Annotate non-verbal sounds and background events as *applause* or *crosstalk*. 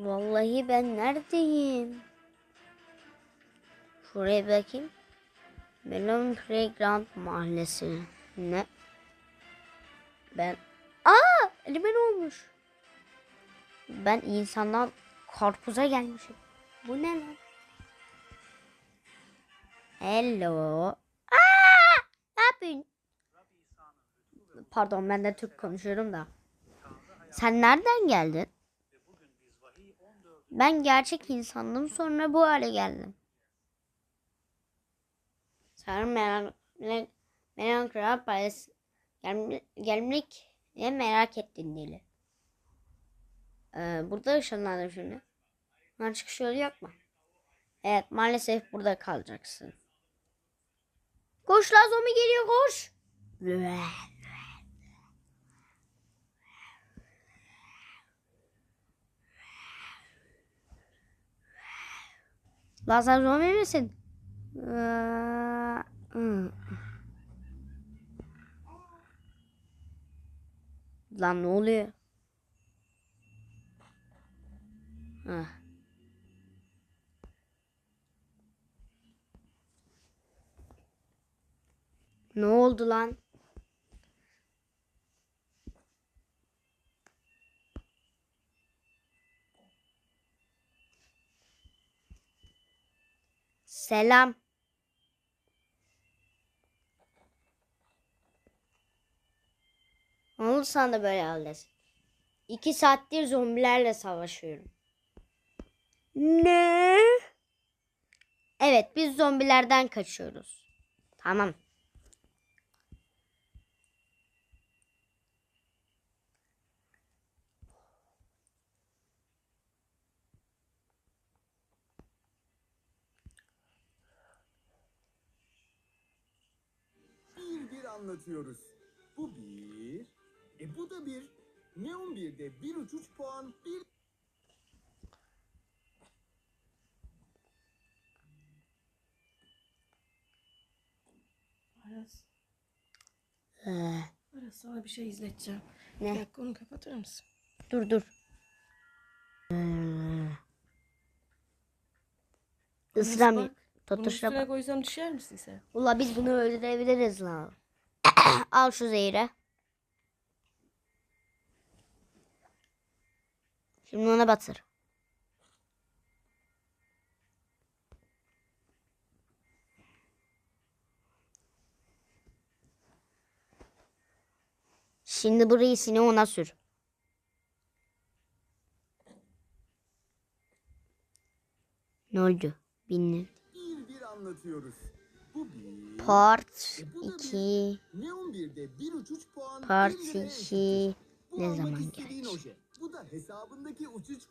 Vallahi ben neredeyim? Şuraya bakayım. Melon Playground mahallesi. Ne? Ben... Aa! Elime ne olmuş? Ben insandan karpuza gelmişim. Bu ne lan? Hello. Aa! Ne yapıyorsun? Pardon ben de Türk konuşuyorum da. Sen nereden geldin? Ben gerçek insandım sonra bu hale geldim. Sen merak, merak, merak. Gelm, gelmek ne merak ettin dili. Ee, burada ışınlandım şimdi. Lan çıkış yolu yok mu? Evet maalesef burada kalacaksın. Koş la zombi geliyor koş. Lan sen zombi misin? Aa, hı. Lan ne oluyor? Ne oldu lan? Selam. Sana da böyle haldesin? İki saattir zombilerle savaşıyorum. Ne? Evet biz zombilerden kaçıyoruz. Tamam. Bir bir anlatıyoruz. Bu bir. E bu da bir. Neon 1'de bir uçuş puan, bir Aras, Ee, Aras sana bir şey izleteceğim. Ne? Bir dakika onu kapatır mısın? dur dur. Aras bak, Bunun Tutuşa üstüne bak. koysam düşer misin sen? Ula biz bunu öldürebiliriz lan. *coughs* Al şu zehri. Şimdi ona batır. Şimdi burayı sine ona sür. Ne oldu? Bilmiyorum. bir bir anlatıyoruz. Part E bu da bir. 2 Neon 1'de bir uçuş puan, Part bir liraya 2 Bu ne zaman gelecek? Bu da hesabındaki uçuş